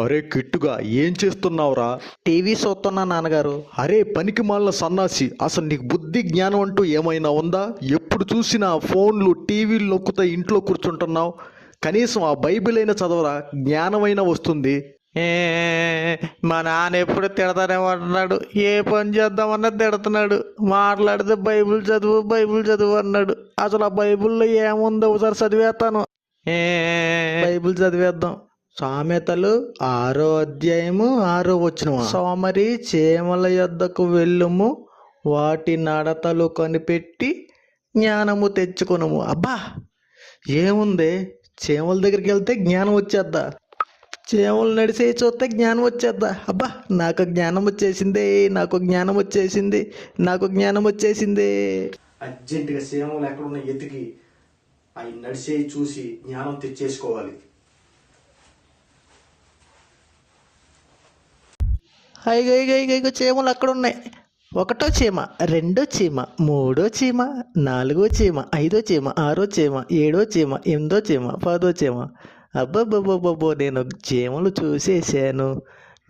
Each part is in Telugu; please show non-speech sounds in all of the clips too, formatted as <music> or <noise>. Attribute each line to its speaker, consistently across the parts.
Speaker 1: అరే కిట్టుగా ఏం చేస్తున్నావురా?
Speaker 2: టీవీ చూస్తున్నా నాన్నగారు.
Speaker 1: అరే పనికి మాలిన సన్నాసి అసలు నీకు బుద్ధి జ్ఞానం అంటూ ఏమైనా ఉందా? ఎప్పుడు చూసినా ఫోన్లు టీవీలు నొక్కుతా ఇంట్లో కూర్చుంటున్నావు. కనీసం ఆ బైబిల్ అయినా చదవరా? జ్ఞానమైనా వస్తుంది.
Speaker 2: ఏ, మా నాన్న ఎప్పుడు తిడతానే అంటున్నాడు. ఏ పని చేద్దామన్నా తిడుతున్నాడు. మాట్లాడితే బైబిల్ చదువు బైబిల్ చదువు అన్నాడు. అసలు ఆ బైబిల్లో ఏముందో ఒకసారి చదివేస్తాను. ఏ, బైబిల్ చదివేద్దాం. సామెతలు ఆరో అధ్యాయము ఆరో వచ్చిన సోమరి చేమల యొద్దకు వెళ్ళుము వాటి నడతలు కనిపెట్టి జ్ఞానము తెచ్చుకునము. అబ్బా! ఏముంది? చేమల దగ్గరికి వెళ్తే జ్ఞానం వచ్చేద్దా? చేమలు నడిసే చూస్తే జ్ఞానం వచ్చేద్దా? అబ్బా! నాకు జ్ఞానం వచ్చేసింది నాకు జ్ఞానం వచ్చేసింది నాకు జ్ఞానం వచ్చేసింది.
Speaker 1: అర్జెంటుగా చేమలు ఎక్కడున్న ఎతికి అవి నడిచే చూసి జ్ఞానం తెచ్చేసుకోవాలి.
Speaker 2: హైగో చీమలు అక్కడ ఉన్నాయి ఒకటో చీమ రెండో చీమ మూడో చీమ నాలుగో చీమ ఐదో చీమ ఆరో చీమ ఏడో చీమ ఎనిమిదో చీమ పదో చీమ. అబ్బబ్బబ్బబ్బో నేను చీమలు చూసేసాను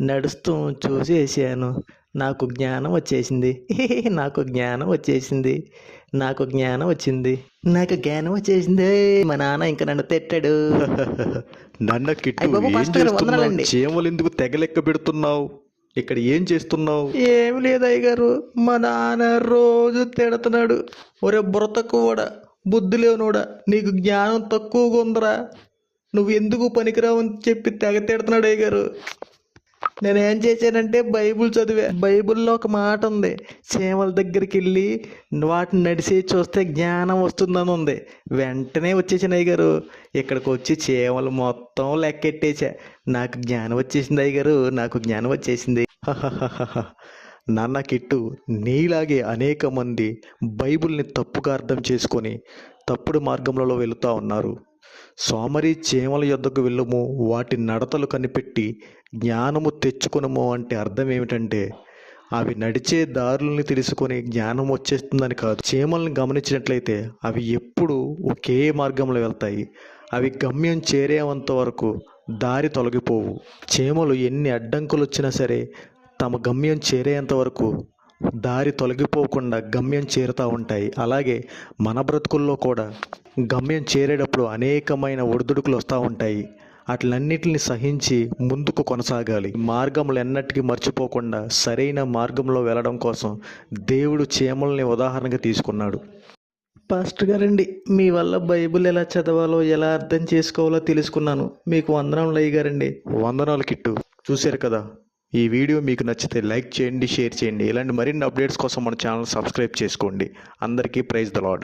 Speaker 2: నడుస్తూ చూసేసాను నాకు జ్ఞానం వచ్చేసింది. <laughs> నాకు జ్ఞానం వచ్చేసింది. నాకు జ్ఞానం వచ్చింది. నాకు జ్ఞానం వచ్చేసింది. మా నాన్న ఇంకా నన్ను తిట్టాడు. <laughs>
Speaker 1: నన్న కిట్టు ఎందుకు తెగలెక్క పెడుతున్నావు? ఇక్కడ ఏం చేస్తున్నావు?
Speaker 2: ఏమి లేదు అయ్యగారు మా నాన్న రోజు తిడుతున్నాడు. ఒరే బుర్ర కూడా బుద్ధి లేవునోడా నీకు జ్ఞానం తక్కువగా ఉందిరా నువ్వు ఎందుకు పనికిరావని చెప్పి తెగ తిడుతున్నాడు అయ్యగారు. నేనేం చేశానంటే బైబిల్ చదివా. బైబుల్లో ఒక మాట ఉంది. చీమల దగ్గరికి వెళ్ళి వాటిని నడిచి చూస్తే జ్ఞానం వస్తుందని ఉంది. వెంటనే వచ్చేసాను అయ్యగారు. ఇక్కడికి వచ్చి చీమలు మొత్తం లెక్కెట్టేసా నాకు జ్ఞానం వచ్చేసింది అయ్యగారు. నాకు జ్ఞానం వచ్చేసింది.
Speaker 1: నాన్న కిట్టు నీలాగే అనేక మంది బైబిల్ని తప్పుగా అర్థం చేసుకొని తప్పుడు మార్గంలో వెళుతూ ఉన్నారు. సోమరి చీమల యొద్దకు వెళ్ళము. వాటి నడతలు కనిపెట్టి జ్ఞానము తెచ్చుకునము అంటే అర్థం ఏమిటంటే అవి నడిచే దారుల్ని తెలుసుకొని జ్ఞానం వచ్చేస్తుందని కాదు. చీమల్ని గమనించినట్లయితే అవి ఎప్పుడు ఒకే మార్గంలో వెళ్తాయి. అవి గమ్యం చేరేంత వరకు దారి తొలగిపోవు. చీమలు ఎన్ని అడ్డంకులు వచ్చినా సరే తమ గమ్యం చేరేంత వరకు దారి తొలగిపోకుండా గమ్యం చేరుతూ ఉంటాయి. అలాగే మన బ్రతుకుల్లో కూడా గమ్యం చేరేటప్పుడు అనేకమైన ఒడిదుడుకులు వస్తూ ఉంటాయి. అట్లన్నిటిని సహించి ముందుకు కొనసాగాలి. మార్గములు ఎన్నటికీ మర్చిపోకుండా సరైన మార్గంలో వెళ్ళడం కోసం దేవుడు చీమల్ని ఉదాహరణగా తీసుకున్నాడు.
Speaker 2: పాస్టర్ గారండి మీ వల్ల బైబిల్ ఎలా చదవాలో ఎలా అర్థం చేసుకోవాలో తెలుసుకున్నాను. మీకు వందనం లయ్య గారండి.
Speaker 1: వందనాలు కిట్టు. చూశారు కదా ఈ వీడియో మీకు నచ్చితే లైక్ చేయండి షేర్ చేయండి. ఇలాంటి మరిన్ని అప్డేట్స్ కోసం మన ఛానల్ సబ్స్క్రైబ్ చేసుకోండి. అందరికీ ప్రైజ్ ద లాడ్